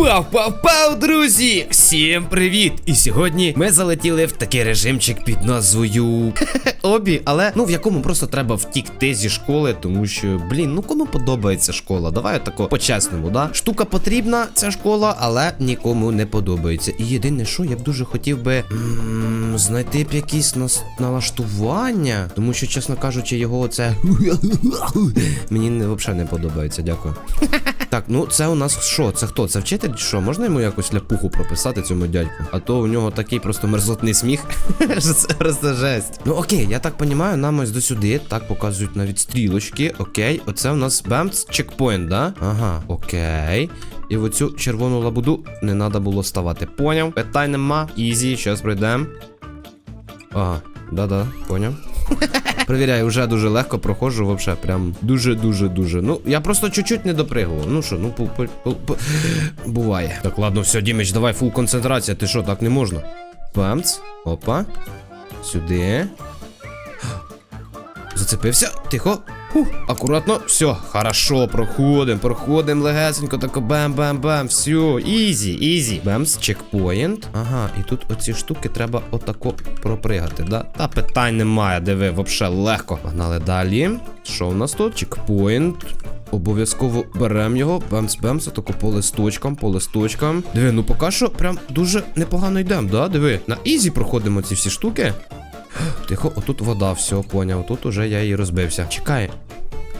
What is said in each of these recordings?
Пав, пав, пав, друзі! Всім привіт! І сьогодні ми залетіли в такий режимчик під назвою Обі, але ну в якому просто треба втікти зі школи, тому що, блін, ну кому подобається школа? Давай тако по-чесному, да? Штука потрібна, ця школа, але нікому не подобається. І єдине, що я б дуже хотів би м, знайти б якісь нас налаштування, тому що, чесно кажучи, його оце мені не, взагалі не подобається. Дякую. Так, ну це у нас що? Це хто? Це вчитель? Чи Що? Можна йому якось ляпуху прописати цьому дядьку? А то у нього такий просто мерзотний сміх. що це просто жесть. Ну окей, я так понімаю, нам ось до сюди. Так показують навіть стрілочки. Окей, оце у нас бемц чекпоінт, да? Ага, окей. І в оцю червону лабуду не треба було ставати. Поняв? Питань нема. Ізі, щас пройдемо. Ага, да-да, поняв. Провіряю, вже дуже легко проходжу, вообще, прям дуже-дуже-дуже. Ну, я просто чуть-чуть не допригував. Ну що, ну по, по, по, по... буває. Так, ладно, все, Діміч, давай фул концентрація. Ти що, так не можна? Памц. Опа. Сюди. Зацепився. Тихо. Фух, акуратно. Все, хорошо, проходимо, проходимо легесенько, тако бем-бем-бем. Все, ізі, ізі. Бемс, чекпоінт. Ага, і тут оці штуки треба отако пропригати, да? Та питань немає, диви, вообще легко. Погнали далі. Що у нас тут? Чекпоінт. Обов'язково беремо його, бемс-бемс, отако по листочкам, по листочкам. Диви, ну поки що прям дуже непогано йдемо, да? Диви. На ізі проходимо ці всі штуки. Тихо, отут вода, все, поняв. Тут уже я її розбився. Чекай.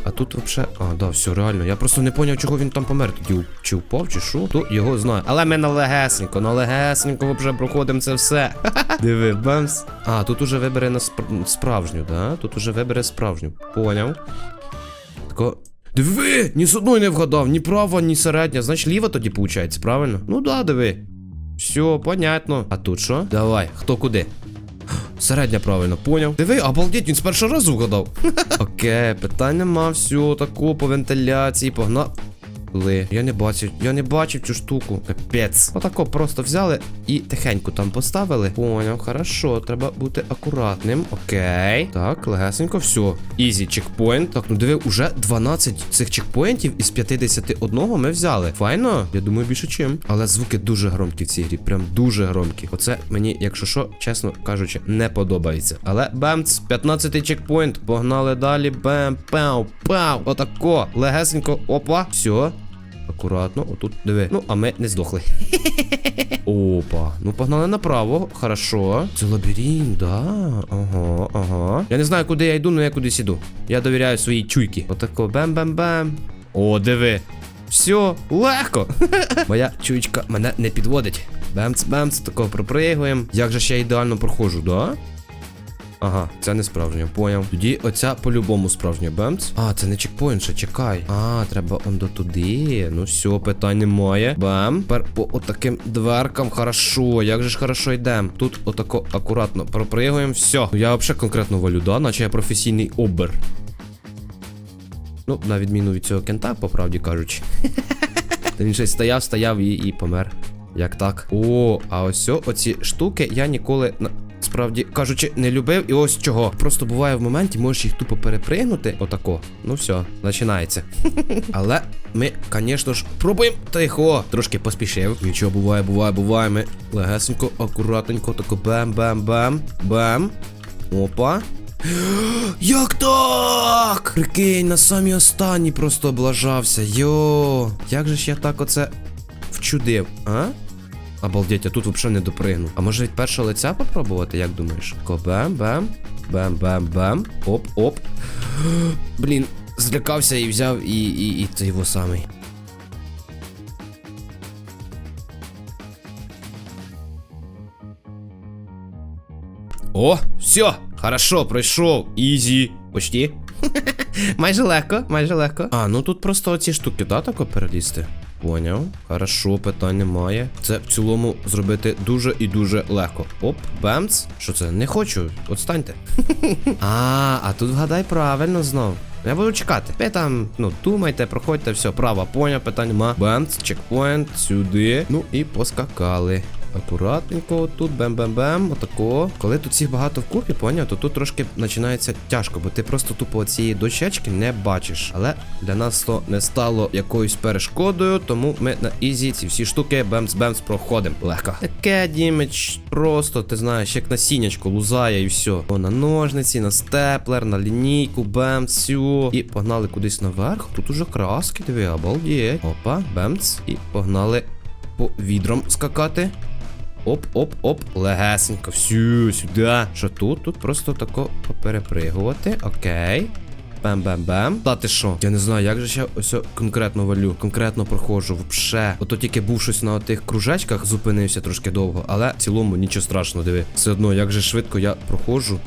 А тут вообще. А, да, все, реально. Я просто не поняв, чого він там помер. Тоді чи впав, чи що? То його знає. Але ми на легесенько, на вообще проходимо це все. Диви, бамс. А, тут уже вибере на спр- справжню, да? Тут уже вибере справжню. Поняв. Тако. Диви! Ні з одної не вгадав, ні права, ні середня. Значить, ліва тоді виходить, правильно? Ну да, диви. Все, понятно. А тут що? Давай, хто куди? Середня правильно, поняв. Диви, обалдеть, він з першого разу вгадав. Окей, питань нема, все, тако по вентиляції, погнав. Ли. Я не бачив, я не бачив цю штуку. Капець. Отако просто взяли і тихенько там поставили. Поняв, хорошо, треба бути акуратним. Окей. Так, легесенько, все. Ізі, чекпоінт. Так, ну диви, уже 12 цих чекпоінтів із 51 ми взяли. Файно? Я думаю, більше чим. Але звуки дуже громкі в цій грі. Прям дуже громкі. Оце мені, якщо що, чесно кажучи, не подобається. Але бемц, 15 чекпоінт. Погнали далі. Бем, пау, пау. Отако. Легесенько. Опа. Все. Акуратно, отут диви. Ну, а ми не здохли. Опа. Ну, погнали направо. Хорошо. Це лабіринт, да. Ага, ага. Я не знаю, куди я йду, але я кудись іду. Я довіряю своїй чуйки. Отако бем-бем-бем. О, диви. Все, легко. Моя чуйка мене не підводить. Бемц-бемц, тако пропригуємо. Як же я ідеально проходжу, да? Ага, це не справжня, поняв. Тоді оця по-любому справжня бемц. А, це не чекпоінт, ще чекай. А, треба он до туди. Ну все, питань немає. Бам. Тепер по отаким дверкам. Хорошо. Як же ж хорошо йдемо. Тут отако акуратно пропригуємо. Все. Ну я взагалі конкретно валю, да? Наче я професійний обер. Ну, на відміну від цього кента, по правді кажучи. Та він щось стояв, стояв і, і помер. Як так? О, а ось оці штуки я ніколи. Справді кажучи, не любив, і ось чого. Просто буває в моменті, можеш їх тупо перепригнути. Отако. Ну все, починається. Але ми, звісно ж, пробуємо. Тихо. Трошки поспішив. Нічого буває, буває, буває. Ми легесенько, акуратненько, тако бем-бем-бем. Бем. Опа. Як так? Прикинь, на самі останні просто облажався. Йо. Як же ж я так оце вчудив, а? Обалдеть, а тут взагалі не допригну. А може від першого лиця попробувати, як думаєш? Ко бем-бем. Бем-бем-бем. Оп-оп. Блін, злякався і взяв і, і, і це його самий. О, все, хорошо, пройшов. Ізі. Почти. майже легко, майже легко. А, ну тут просто оці штуки, да, тако перелізти. Поняв. Хорошо, питань немає. Це в цілому зробити дуже і дуже легко. Оп, бемц. Що це? Не хочу. Отстаньте. а, а тут вгадай правильно знов. Я буду чекати. Ви там, ну, думайте, проходьте, все, право, поняв, питань нема. Бемц, чекпоінт, сюди. Ну і поскакали. Акуратненько тут, бем-бем-бем, отако. Коли тут всіх багато вкупі, поняв, то тут трошки починається тяжко, бо ти просто тупо цієї дощечки не бачиш. Але для нас то не стало якоюсь перешкодою, тому ми на ізі ці всі штуки бемс-бемс проходимо. Легко. Таке дімедж, просто ти знаєш, як на сінячку лузає і все. О, на ножниці, на степлер, на лінійку, бемс, всю. І погнали кудись наверх. Тут уже краски, диви, обалдеть. Опа, бемц. І погнали по відрам скакати. Оп, оп, оп, легесенько, всю сюди. Що тут? Тут просто тако поперепригувати. Окей. Бем-бем-бем. Та ти що? Я не знаю, як же ще ось конкретно валю, конкретно проходжу впше. Ото тільки був щось на тих кружечках, зупинився трошки довго, але в цілому нічого страшного, диви. Все одно, як же швидко я проходжу.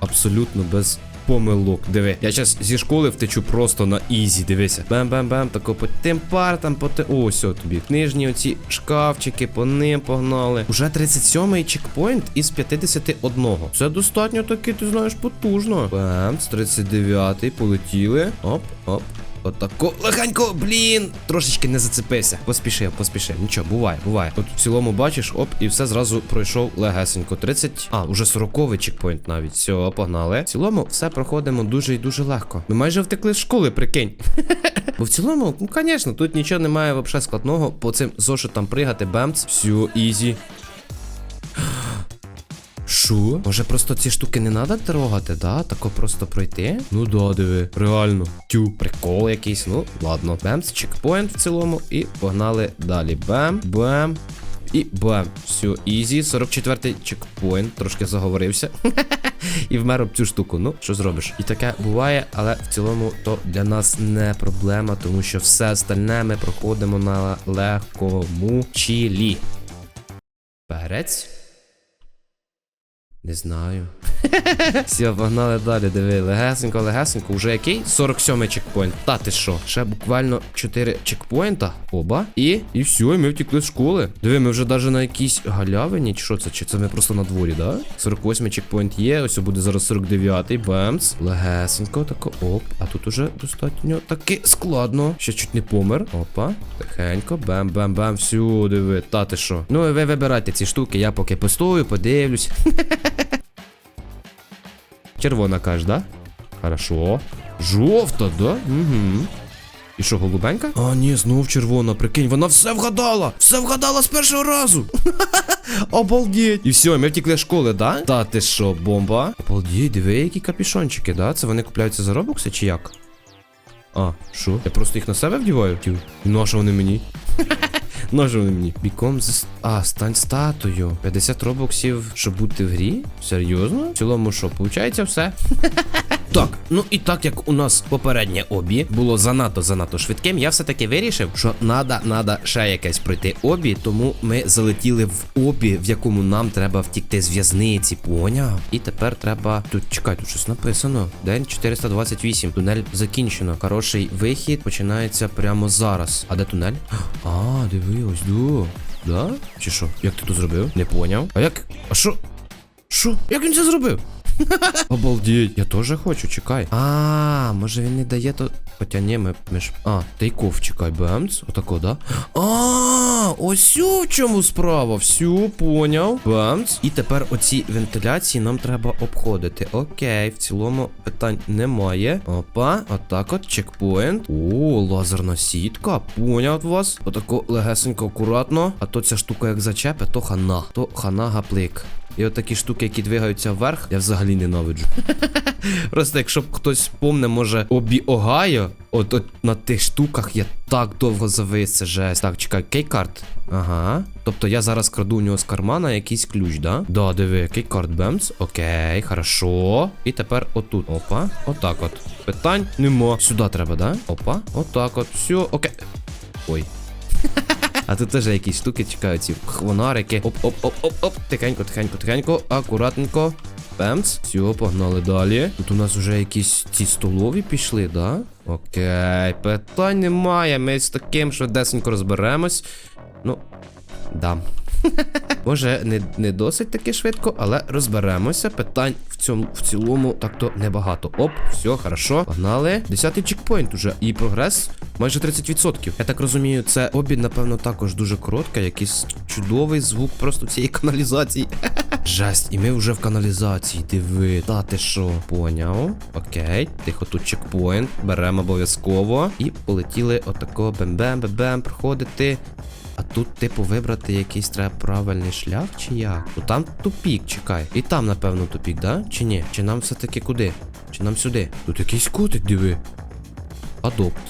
Абсолютно без помилок. Диви. Я зараз зі школи втечу просто на ізі. Дивися. Бем-бем-бем, тако по тим партам, по тим. О, все тобі. Книжні оці шкафчики, по ним погнали. Уже 37-й чекпоінт із 51. Це достатньо таки, ти знаєш, потужно. Бемц, 39-й, полетіли. Оп, оп. Отако легенько, блін, трошечки не зацепився. Поспішив, поспішив. Нічого, буває, буває. От в цілому бачиш, оп, і все зразу пройшов легесенько. 30. А, уже 40-й чекпоінт навіть. Все, погнали. В цілому все проходимо дуже і дуже легко. Ми майже втекли з школи, прикинь. Бо в цілому, ну звісно, тут нічого немає взагалі складного. По цим зошитам пригати, бемц. Все, ізі. Що? Може просто ці штуки не треба трогати, да? Тако просто пройти? Ну да, диви, реально. Тю, прикол якийсь. Ну, ладно. Бемс, чекпоінт в цілому. І погнали далі. Бем, бем. І бем. Все, ізі. 44-й чекпоінт. Трошки заговорився. І вмер об цю штуку. Ну, що зробиш? І таке буває, але в цілому то для нас не проблема, тому що все остальне ми проходимо на легкому чілі. Перець? Не знаю. Все, погнали далі, диви. Легесенько, легесенько. Уже який? 47-й чекпоінт. Та ти що? Ще буквально 4 чекпоінта. Оба. І. І все, ми втекли з школи. Диви, ми вже навіть на якійсь галявині. Чи що це? Чи це ми просто на дворі, да? 48-й чекпоінт є. Ось буде зараз 49-й. Бемц. Легесенько, тако. Оп. А тут уже достатньо таки складно. Ще чуть не помер. Опа. Тихенько. Бем-бем-бем. Всю, диви. Та ти що? Ну ви вибирайте ці штуки. Я поки постою, подивлюсь. Червона каш, да? Хорошо. Жовта, да? Угу. І що, голубенька? А, ні, знов червона, прикинь, вона все вгадала! Все вгадала з першого разу! Обалдеть! І все, ми втікли з школи, да? Та ти що, бомба? Обалдеть, диви, які капішончики, да? Це вони купляються за робокси чи як? А, що? Я просто їх на себе вдіваю? І на що вони мені? На що вони мені? Біком з... А, стань статую. 50 робоксів, щоб бути в грі? Серйозно? В цілому що, виходить все? Так, ну і так як у нас попереднє обі було занадто занадто швидким, я все-таки вирішив, що надо, надо ще якесь пройти обі, тому ми залетіли в обі, в якому нам треба втікти з в'язниці, поняв? І тепер треба. Тут чекай, тут щось написано. День 428. Тунель закінчено. Хороший вихід починається прямо зараз. А де тунель? А, диви, ось до. Да? Чи що? Як ти тут зробив? Не поняв. А як. А що? Що? Як він це зробив? Обалдеть, я теж хочу, чекай. А, може він не дає то. Хоча ні, ми, ж. А, тейков, чекай, бемц. Отако, да? А, ось у чому справа. Всю, поняв. Бемц. І тепер оці вентиляції нам треба обходити. Окей, в цілому питань немає. Опа, отак от, чекпоінт. О, лазерна сітка. Поняв вас. Отако легесенько, акуратно. А то ця штука як зачепе, то хана. То хана гаплик. І от такі штуки, які двигаються вверх, я взагалі ненавиджу. Просто якщо хтось помне, може, обі Огайо, от на тих штуках я так довго завис, це жесть. Так, чекай, кейкарт. Ага. Тобто я зараз краду у нього з кармана якийсь ключ, да? Да, диви, кейкарт бемс. Окей, хорошо. І тепер отут. Опа. Отак от. Питань нема. Сюди треба, да? Опа. Отак от. Все, окей. Ой. А тут теж якісь штуки чекають, ці хвонарики. Оп-оп-оп-оп-оп. Тихенько, тихенько, тихенько, акуратненько. Пемц. Все, погнали далі. Тут у нас вже якісь ці столові пішли, да? Окей, питань немає. Ми з таким швидесенько розберемось. Ну, да. Може, не, не досить таки швидко, але розберемося. Питань в цьому в цілому так-то небагато. Оп, все, хорошо. Погнали. Десятий чекпоінт уже. І прогрес майже 30%. Я так розумію, це обід, напевно, також дуже коротка. Якийсь чудовий звук просто цієї каналізації. Жесть, і ми вже в каналізації. Диви, та ти що? Поняв. Окей, тихо, тут чекпоінт. Беремо обов'язково. І полетіли отако бем-бем-бем-бем проходити. А тут, типу, вибрати якийсь треба правильний шлях, чи як? Ну там тупік, чекай. І там, напевно, тупік, да? Чи ні? Чи нам все-таки куди? Чи нам сюди? Тут якийсь котик, диви. Адопт.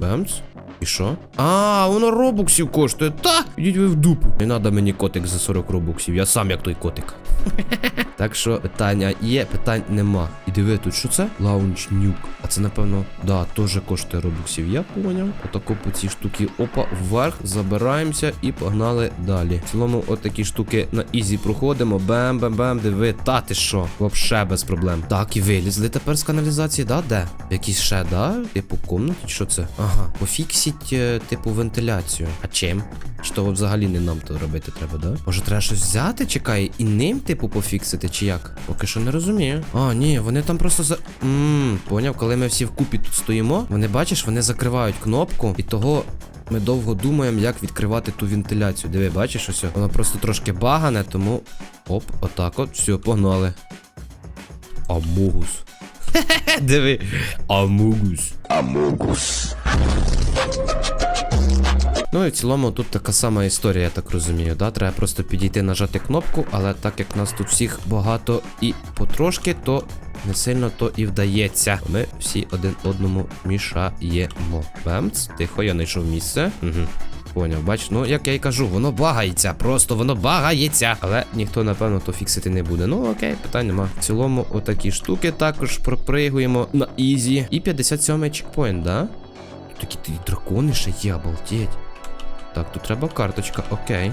Бемс. І що? А, воно робуксів коштує. Та! Ідіть ви в дупу. Не треба мені котик за 40 робуксів. Я сам як той котик. Так що питання є, питань нема. І диви, тут що це? Лаунч нюк. А це, напевно, да, теж коштує робуксів. Я поняв. Отако по цій штуки. Опа, вверх, забираємося і погнали далі. В цілому, отакі штуки на ізі проходимо. Бем-бем-бем, диви, та ти що? Вообще без проблем. Так, і вилізли тепер з каналізації, да? Де? Якісь ще, да? Типу комнаті, що це? Ага, пофіксіть, е, типу, вентиляцію. А чим? Чи то взагалі не нам то робити треба, да? Може, треба щось взяти, чекай, і ним, типу, пофіксити, чи як? Поки що не розумію. А, ні, вони там просто за. Ммм, поняв, коли ми всі вкупі тут стоїмо, вони бачиш, вони закривають кнопку, і того. Ми довго думаємо, як відкривати ту вентиляцію. Диви, бачиш, ось. Воно просто трошки багане, тому. Оп, отак от, все, погнали. Амогус. Хе-хе, диви. Амогус. Ну і в цілому тут така сама історія, я так розумію. Да? Треба просто підійти, нажати кнопку, але так як нас тут всіх багато і потрошки, то не сильно то і вдається. Ми всі один одному мішаємо. Бемц, тихо, я знайшов місце. Угу. Поняв, бач, ну як я й кажу, воно багається, просто воно багається. Але ніхто, напевно, то фіксити не буде. Ну окей, питань нема. В цілому, отакі штуки також пропригуємо на ізі. І 57-й чекпоінт, да? Тут такі дракони ще є, обалдеть. Так, тут треба карточка, окей.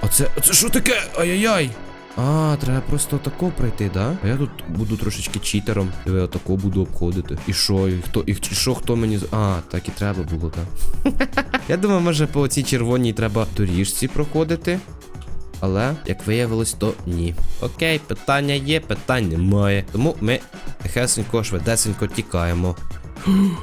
А це. Це що таке? Ай-яй-яй! А, треба просто отако пройти, да? А я тут буду трошечки читером. І я отако буду обходити. І що? І хто? І що хто мені. А, так і треба було, так. я думаю, може по цій червоній треба доріжці проходити. Але, як виявилось, то ні. Окей, питання є, питань немає. Тому ми тихесенько, швидесенько тікаємо.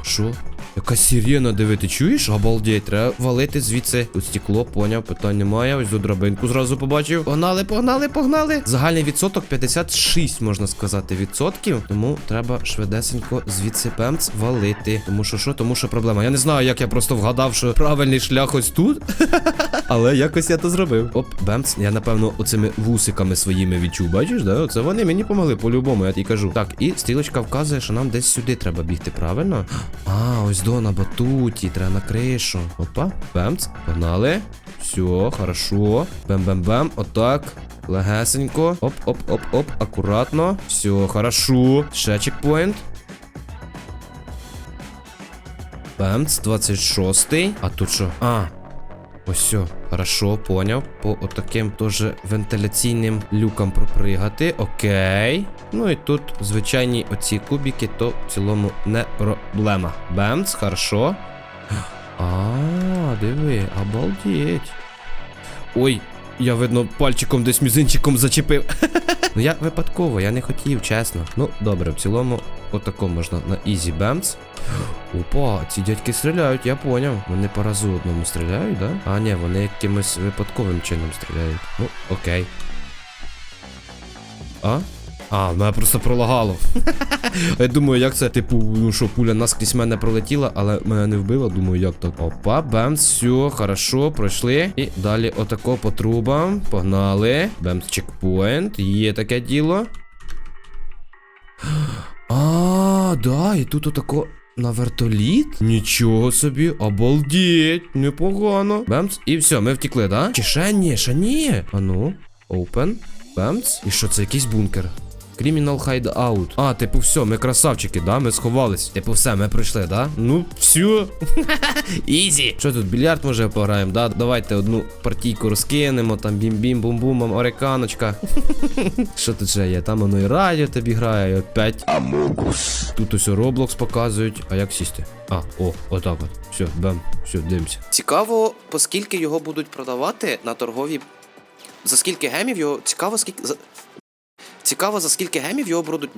Що? Яка сирена, диви, ти чуєш? Обалдеть, треба валити звідси. Тут стекло, поняв, питань немає. Ось до драбинку зразу побачив. Погнали, погнали, погнали. Загальний відсоток 56, можна сказати, відсотків. Тому треба швидесенько звідси пемц валити. Тому що що? Тому що проблема. Я не знаю, як я просто вгадав, що правильний шлях ось тут. Але якось я то зробив. Оп, бемц. Я напевно оцими вусиками своїми відчув. Бачиш, да? Це вони мені помогли по-любому, я тобі кажу. Так, і стрілочка вказує, що нам десь сюди треба бігти, правильно? А, ось до на батуті, треба на кришу. Опа, бемц, погнали. Все, хорошо. Бем-бем-бем. Отак. Легесенько. Оп-оп-оп-оп. Акуратно. Все, хорошо. Ще чекпоінт. Бемц, 26-й. А тут що? А. Ось хорошо, поняв. По отаким теж вентиляційним люкам пропригати. Окей. Ну і тут звичайні оці кубики, то в цілому не проблема. Бемц, хорошо. А, диви, обалдеть. Ой, я видно пальчиком десь мізинчиком зачепив. Ну я випадково, я не хотів, чесно. Ну, добре, в цілому, отако можна на Easy бемц. Опа, ці дядьки стріляють, я поняв. Вони по разу одному стріляють, да? А, ні, вони якимось випадковим чином стріляють. Ну, окей. А? А, мене просто пролагало. Я думаю, як це, типу, ну що, пуля наскрізь мене пролетіла, але мене не вбила. Думаю, як так. Опа, бемс, все, хорошо, пройшли. І далі отако по трубам. Погнали. Бемс, чекпоінт. Є таке діло. А, да, і тут отако. На вертоліт? Нічого собі, обалдеть, непогано. Бемц, і все, ми втекли, да? Чи ще ні, ще ні. А ну, open, бемц. І що це якийсь бункер? Criminal Hideout. А, типу, все, ми красавчики, да? Ми сховались. Типу, все, ми пройшли, да? Ну, все. Ізі. Що тут, більярд може пограємо, да? Давайте одну партійку розкинемо, там бім-бім, бум-бум, ореканочка. Що тут ще є? Там воно і радіо тобі грає, і опять. Тут ось Roblox показують. А як сісти? А, о, отак от. Все, бем, все, дивимося. Цікаво, по скільки його будуть продавати на торговій. За скільки гемів його. Цікаво, скільки. За... Цікаво, за скільки гемів його будуть.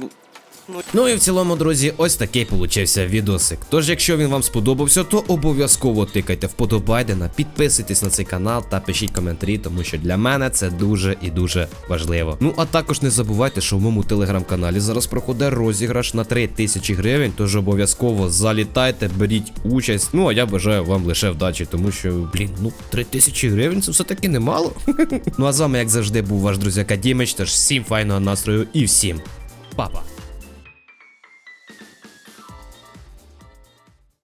Ну і в цілому, друзі, ось такий получився відосик. Тож, якщо він вам сподобався, то обов'язково тикайте вподобайдена, підписуйтесь на цей канал та пишіть коментарі, тому що для мене це дуже і дуже важливо. Ну а також не забувайте, що в моєму телеграм-каналі зараз проходить розіграш на 3000 гривень, тож обов'язково залітайте, беріть участь. Ну а я бажаю вам лише вдачі, тому що, блін, ну 3000 гривень це все-таки немало. ну а з вами, як завжди, був ваш друзяка Дімич, тож всім файного настрою і всім па-па.